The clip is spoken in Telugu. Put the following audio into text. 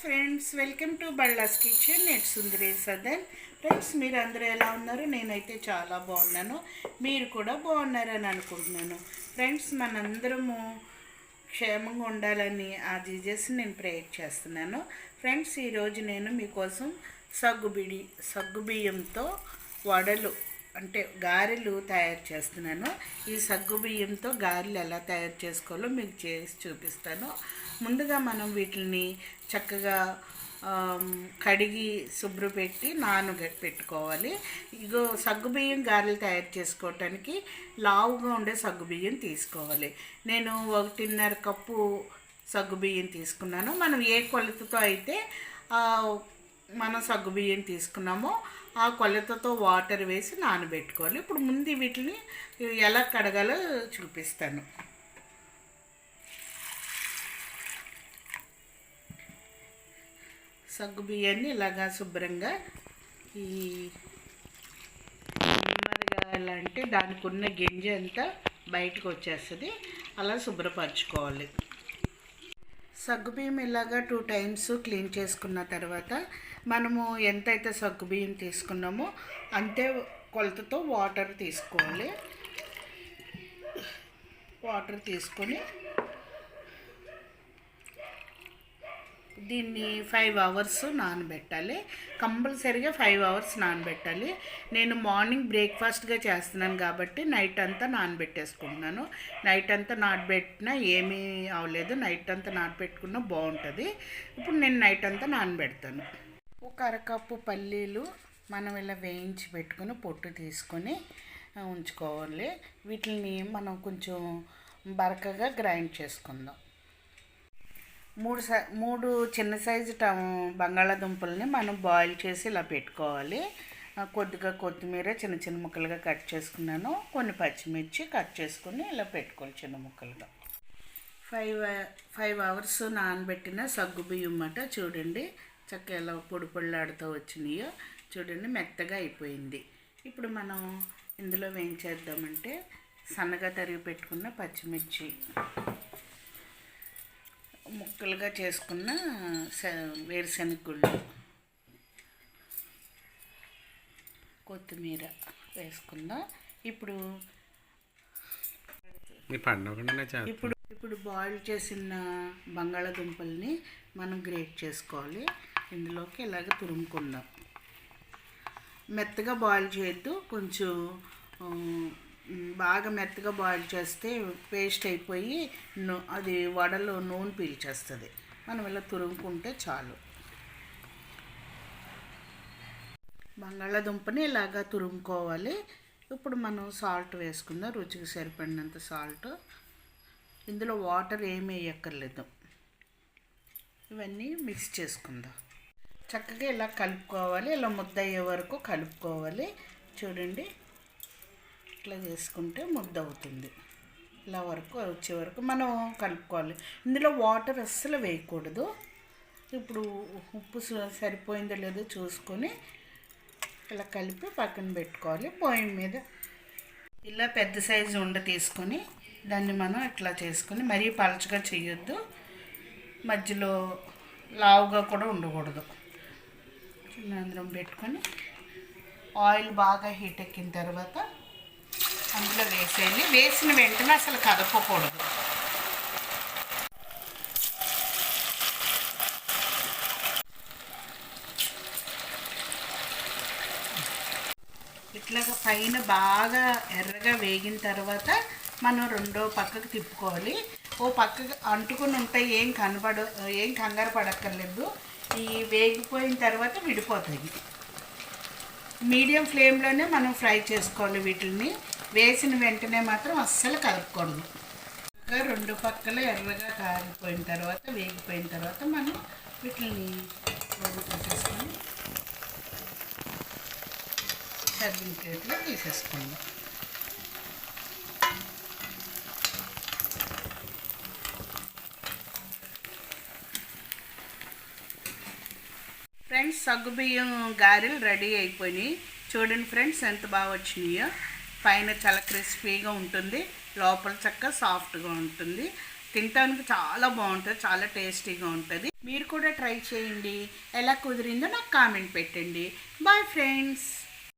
Friends welcome to Ballas kitchen. నేను సుందరి సదన్. ఫ్రెండ్స్ మీరు అందరూ ఎలా ఉన్నారు? నేనైతే చాలా బాగున్నాను. మీరు కూడా బాగున్నారని అనుకుంటున్నాను. ఫ్రెండ్స్ మనందరము క్షేమంగా ఉండాలని ఆ జీజస్ నేను ప్రేయర్ చేస్తున్నాను. ఫ్రెండ్స్ ఈరోజు నేను మీకోసం సగ్గుబిడి సగ్గుబియ్యంతో వడలు అంటే గారెలు తయారు చేస్తున్నాను. ఈ సగ్గు బియ్యంతో గారెలు ఎలా తయారు చేసుకోవాలో మీకు చేసి చూపిస్తాను. ముందుగా మనం వీటిని చక్కగా కడిగి శుభ్రపెట్టి నాను పెట్టుకోవాలి. ఇగో సగ్గుబియ్యం గారెలు తయారు చేసుకోవటానికి లావుగా ఉండే సగ్గుబియ్యం తీసుకోవాలి. నేను ఒకటిన్నర కప్పు సగ్గుబియ్యం తీసుకున్నాను. మనం ఏ కొలతతో అయితే మనం సగ్గుబియ్యం తీసుకున్నామో. ఆ కొలతతో వాటర్ వేసి నానబెట్టుకోవాలి. ఇప్పుడు ముందు వీటిని ఎలా కడగాలో చూపిస్తాను. సగ్గు బియ్యాన్ని ఇలాగా శుభ్రంగా ఈ నెమ్మదిగా అంటే దానికి ఉన్న గింజ అంతా బయటకు వచ్చేస్తుంది. అలా శుభ్రపరచుకోవాలి. సగ్గుబియ్యం ఇలాగా టూ టైమ్స్ క్లీన్ చేసుకున్న తర్వాత మనము ఎంతైతే సగ్గుబియ్యం తీసుకున్నామో అంతే కొలతతో వాటర్ తీసుకోవాలి. వాటర్ తీసుకొని దీన్ని ఫైవ్ అవర్స్ నానబెట్టాలి. కంపల్సరీగా ఫైవ్ అవర్స్ నానబెట్టాలి. నేను మార్నింగ్ బ్రేక్ఫాస్ట్గా చేస్తున్నాను కాబట్టి నైట్ అంతా నానబెట్టేసుకుంటున్నాను. నైట్ అంతా నానబెట్టినా ఏమీ అవలేదు. నైట్ అంతా నానబెట్టుకున్నా బాగుంటుంది. ఇప్పుడు నేను నైట్ అంతా నానబెడతాను. ఒక అరకప్పు పల్లీలు మనం ఇలా వేయించి పెట్టుకుని పొట్టు తీసుకొని ఉంచుకోవాలి. వీటిని మనం కొంచెం బరకగా గ్రైండ్ చేసుకుందాం. మూడు సై మూడు చిన్న సైజు టం బంగాళాదుంపల్ని మనం బాయిల్ చేసి ఇలా పెట్టుకోవాలి. కొద్దిగా కొత్తిమీర చిన్న చిన్న ముక్కలుగా కట్ చేసుకున్నాను. కొన్ని పచ్చిమిర్చి కట్ చేసుకుని ఇలా పెట్టుకోవాలి చిన్న ముక్కలుగా. ఫైవ్ ఫైవ్ అవర్స్ నానబెట్టిన సగ్గు బియ్యం అన్నమాట చూడండి. చక్కగా ఎలా పొడి పొడిలాడుతూ వచ్చినాయో చూడండి మెత్తగా అయిపోయింది. ఇప్పుడు మనం ఇందులో ఏం చేద్దామంటే సన్నగా తరిగి పెట్టుకున్న పచ్చిమిర్చి. ముక్కలుగా చేసుకున్న స- వేరుశనగ గుళ్ళు కొత్తిమీర వేసుకుందాం. ఇప్పుడు ఇప్పుడు ఇప్పుడు బాయిల్ చేసిన బంగాళాదుంపల్ని మనం గ్రేట్ చేసుకోవాలి. ఇందులోకి ఇలాగ తురుముకుందాం. మెత్తగా బాయిల్ చేయొద్దు. కొంచెం బాగా మెత్తగా బాయిల్ చేస్తే పేస్ట్ అయిపోయి అది వడలో నూనె పీల్చేస్తుంది. మనం ఇలా తురుముకుంటే చాలు. బంగాళాదుంపని ఇలాగా తురుముకోవాలి. ఇప్పుడు మనం సాల్ట్ వేసుకుందాం రుచికి సరిపడినంత సాల్ట్ ఇందులో వాటర్ ఏమి వేయక్కర్లేదు. ఇవన్నీ మిక్స్ చేసుకుందాం. చక్కగా ఇలా కలుపుకోవాలి. ఇలా ముద్ద అయ్యే వరకు కలుపుకోవాలి. చూడండి. ఇట్లా చేసుకుంటే ముద్ద అవుతుంది. ఇలా వరకు వచ్చే వరకు మనం కలుపుకోవాలి. ఇందులో వాటర్ అస్సలు వేయకూడదు. ఇప్పుడు ఉప్పు సరిపోయిందో లేదో చూసుకొని ఇలా కలిపి పక్కన పెట్టుకోవాలి పొయ్యి మీద. ఇలా పెద్ద సైజు ఉండ తీసుకొని దాన్ని మనం ఇట్లా చేసుకొని మరీ పలచగా చేయొద్దు. మధ్యలో లావుగా కూడా ఉండకూడదు. చిన్న అందరం పెట్టుకొని ఆయిల్ బాగా హీట్ ఎక్కిన తర్వాత అందులో వేసేయాలి. వేసిన వెంటనే అసలు కదపకూడదు. ఇట్లా పైన బాగా ఎర్రగా వేగిన తర్వాత మనం రెండో పక్కకు తిప్పుకోవాలి. ఓ పక్కకు అంటుకుని ఉంటాయి ఏం కనబడ ఏం కంగారు పడక్కర్లేదు. ఈ వేగిపోయిన తర్వాత విడిపోతాయి. మీడియం ఫ్లేమ్లోనే మనం ఫ్రై చేసుకోవాలి వీటిని వేసిన వెంటనే మాత్రం అస్సలు కలుపుకూడదు ఇంకా రెండు పక్కల ఎర్రగా కారిపోయిన తర్వాత వేగిపోయిన తర్వాత మనం వీటిని పెట్టేసుకొని సర్వింగ్ ప్లేట్లో తీసేసుకుందాం ఫ్రెండ్స్ సగ్గుబియ్యం గారెలు రెడీ అయిపోయినాయి. చూడండి ఫ్రెండ్స్ ఎంత బాగా వచ్చినాయో. పైన చాలా క్రిస్పీగా ఉంటుంది. లోపల చక్క సాఫ్ట్గా ఉంటుంది. తినటానికి చాలా బాగుంటుంది. చాలా టేస్టీగా ఉంటుంది. మీరు కూడా ట్రై చేయండి. ఎలా కుదిరిందో నాకు కామెంట్ పెట్టండి. Bye friends.